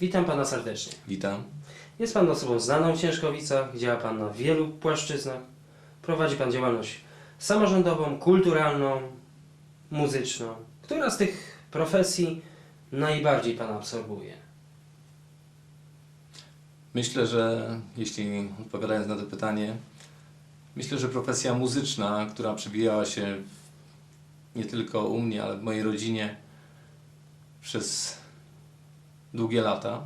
Witam Pana serdecznie. Witam. Jest Pan osobą znaną w Ciężkowicach, działa Pan na wielu płaszczyznach. Prowadzi Pan działalność samorządową, kulturalną, muzyczną. Która z tych profesji najbardziej Pan absorbuje? Myślę, że jeśli odpowiadając na to pytanie, myślę, że profesja muzyczna, która przebijała się nie tylko u mnie, ale w mojej rodzinie przez długie lata,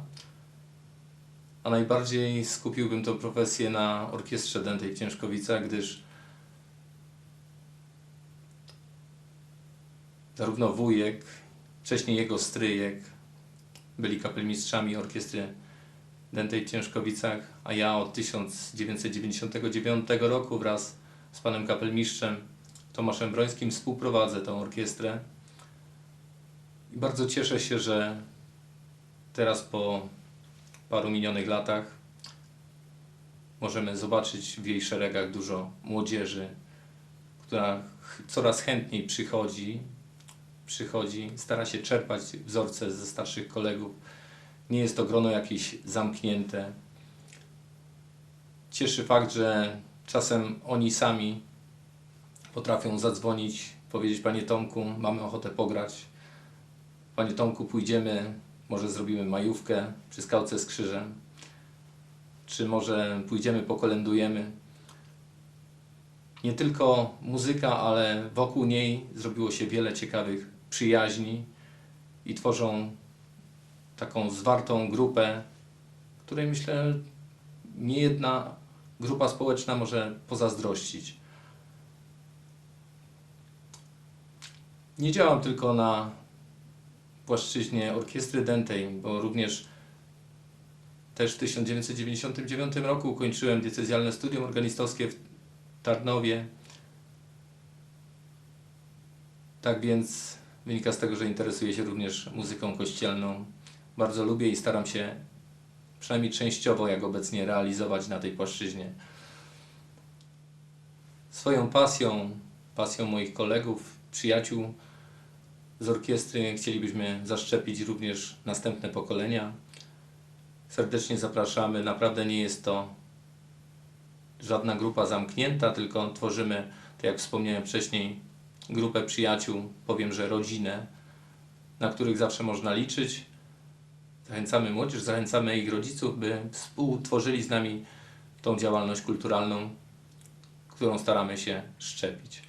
a najbardziej skupiłbym tę profesję na orkiestrze dętej w Ciężkowicach, gdyż zarówno wujek, wcześniej jego stryjek byli kapelmistrzami orkiestry Dętej w Ciężkowicach, a ja od 1999 roku wraz z panem kapelmistrzem Tomaszem Brońskim współprowadzę tę orkiestrę. I bardzo cieszę się, że teraz po paru minionych latach możemy zobaczyć w jej szeregach dużo młodzieży, która coraz chętniej przychodzi, przychodzi, stara się czerpać wzorce ze starszych kolegów. Nie jest to grono jakieś zamknięte. Cieszy fakt, że czasem oni sami potrafią zadzwonić, powiedzieć Panie Tomku, mamy ochotę pograć. Panie Tomku, pójdziemy, może zrobimy majówkę przy skałce z krzyżem. Czy może pójdziemy, pokolendujemy. Nie tylko muzyka, ale wokół niej zrobiło się wiele ciekawych przyjaźni i tworzą taką zwartą grupę, której myślę nie jedna grupa społeczna może pozazdrościć. Nie działam tylko na płaszczyźnie orkiestry dętej, bo również też w 1999 roku ukończyłem diecezjalne studium organistowskie w Tarnowie. Tak więc wynika z tego, że interesuję się również muzyką kościelną. Bardzo lubię i staram się przynajmniej częściowo, jak obecnie, realizować na tej płaszczyźnie. Swoją pasją, pasją moich kolegów, przyjaciół z orkiestry chcielibyśmy zaszczepić również następne pokolenia. Serdecznie zapraszamy. Naprawdę nie jest to żadna grupa zamknięta, tylko tworzymy, tak jak wspomniałem wcześniej, grupę przyjaciół, powiem, że rodzinę, na których zawsze można liczyć. Zachęcamy młodzież, zachęcamy ich rodziców, by współtworzyli z nami tą działalność kulturalną, którą staramy się szczepić.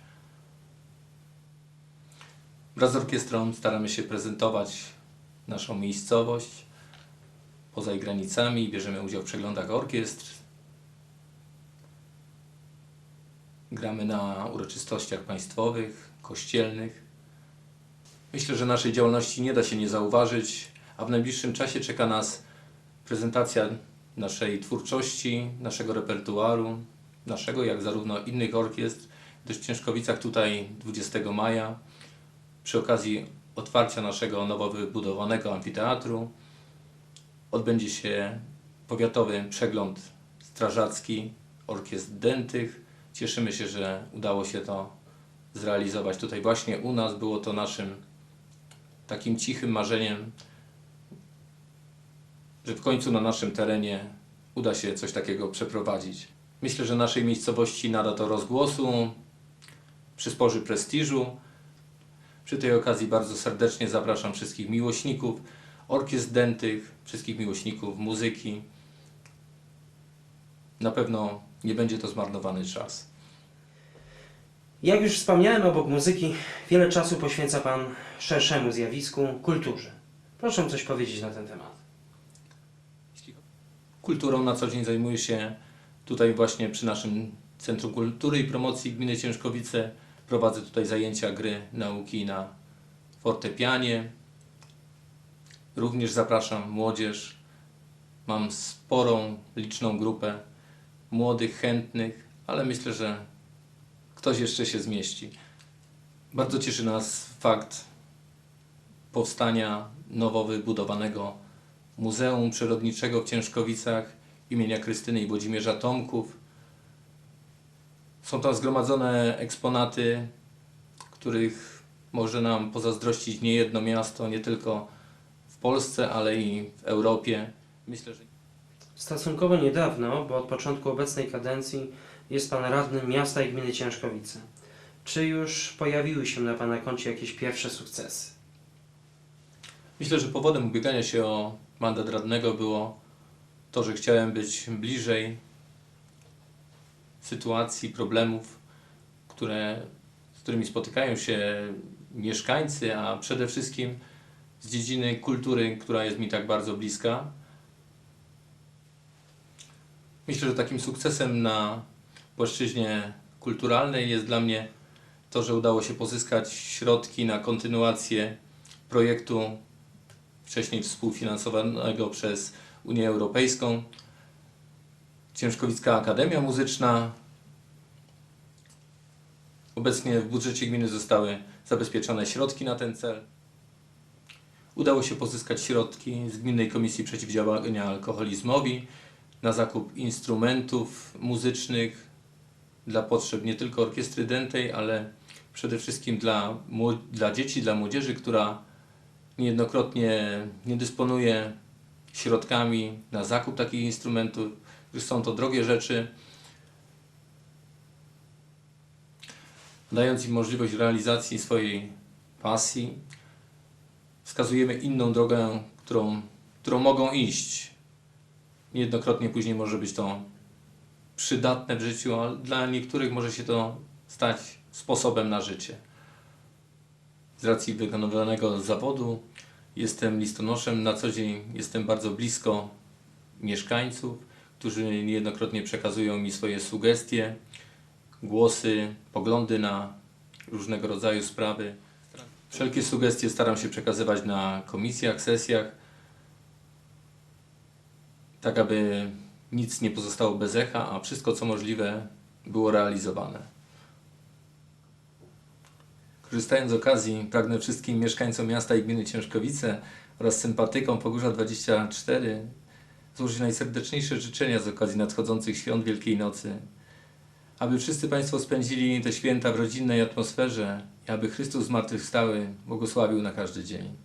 Wraz z orkiestrą staramy się prezentować naszą miejscowość poza jej granicami, bierzemy udział w przeglądach orkiestr, gramy na uroczystościach państwowych, kościelnych. Myślę, że naszej działalności nie da się nie zauważyć, a w najbliższym czasie czeka nas prezentacja naszej twórczości, naszego repertuaru, naszego jak zarówno innych orkiestr, w Ciężkowicach tutaj 20 maja przy okazji otwarcia naszego nowo wybudowanego amfiteatru odbędzie się powiatowy przegląd strażacki orkiestr dętych. Cieszymy się, że udało się to zrealizować tutaj właśnie u nas. Było to naszym takim cichym marzeniem, że w końcu na naszym terenie uda się coś takiego przeprowadzić. Myślę, że naszej miejscowości nada to rozgłosu, przysporzy prestiżu. Przy tej okazji bardzo serdecznie zapraszam wszystkich miłośników orkiestr dętych, wszystkich miłośników muzyki. Na pewno nie będzie to zmarnowany czas. Jak już wspomniałem, obok muzyki wiele czasu poświęca Pan szerszemu zjawisku kulturze. Proszę coś powiedzieć na ten temat. Kulturą na co dzień zajmuję się tutaj właśnie przy naszym Centrum Kultury i Promocji Gminy Ciężkowice. Prowadzę tutaj zajęcia gry, nauki na fortepianie. Również zapraszam młodzież. Mam sporą, liczną grupę młodych, chętnych, ale myślę, że ktoś jeszcze się zmieści. Bardzo cieszy nas fakt powstania nowo wybudowanego Muzeum Przyrodniczego w Ciężkowicach imienia Krystyny i Włodzimierza Tomków. Są tam zgromadzone eksponaty, których może nam pozazdrościć nie jedno miasto, nie tylko w Polsce, ale i w Europie. Myślę, że Stosunkowo niedawno, bo od początku obecnej kadencji jest Pan radnym miasta i gminy Ciężkowice. Czy już pojawiły się na Pana koncie jakieś pierwsze sukcesy? Myślę, że powodem ubiegania się o mandat radnego było to, że chciałem być bliżej sytuacji, problemów, które, z którymi spotykają się mieszkańcy, a przede wszystkim z dziedziny kultury, która jest mi tak bardzo bliska. Myślę, że takim sukcesem na płaszczyźnie kulturalnej jest dla mnie to, że udało się pozyskać środki na kontynuację projektu wcześniej współfinansowanego przez Unię Europejską. Ciężkowicka Akademia Muzyczna. Obecnie w budżecie gminy zostały zabezpieczone środki na ten cel. Udało się pozyskać środki z Gminnej Komisji Przeciwdziałania Alkoholizmowi na zakup instrumentów muzycznych dla potrzeb nie tylko orkiestry dętej, ale przede wszystkim dla, dla dzieci, dla młodzieży, która niejednokrotnie nie dysponuje środkami na zakup takich instrumentów, gdyż są to drogie rzeczy. Dając im możliwość realizacji swojej pasji, wskazujemy inną drogę, którą, którą mogą iść. Niejednokrotnie później może być to przydatne w życiu, a dla niektórych może się to stać sposobem na życie. Z racji wykonywanego zawodu jestem listonoszem. Na co dzień jestem bardzo blisko mieszkańców, którzy niejednokrotnie przekazują mi swoje sugestie, głosy, poglądy na różnego rodzaju sprawy. Wszelkie sugestie staram się przekazywać na komisjach, sesjach, tak aby nic nie pozostało bez echa, a wszystko co możliwe było realizowane. Korzystając z okazji, pragnę wszystkim mieszkańcom miasta i gminy Ciężkowice oraz sympatykom Pogórza 24 złożyć najserdeczniejsze życzenia z okazji nadchodzących świąt Wielkiej Nocy. Aby wszyscy Państwo spędzili te święta w rodzinnej atmosferze i aby Chrystus zmartwychwstały błogosławił na każdy dzień.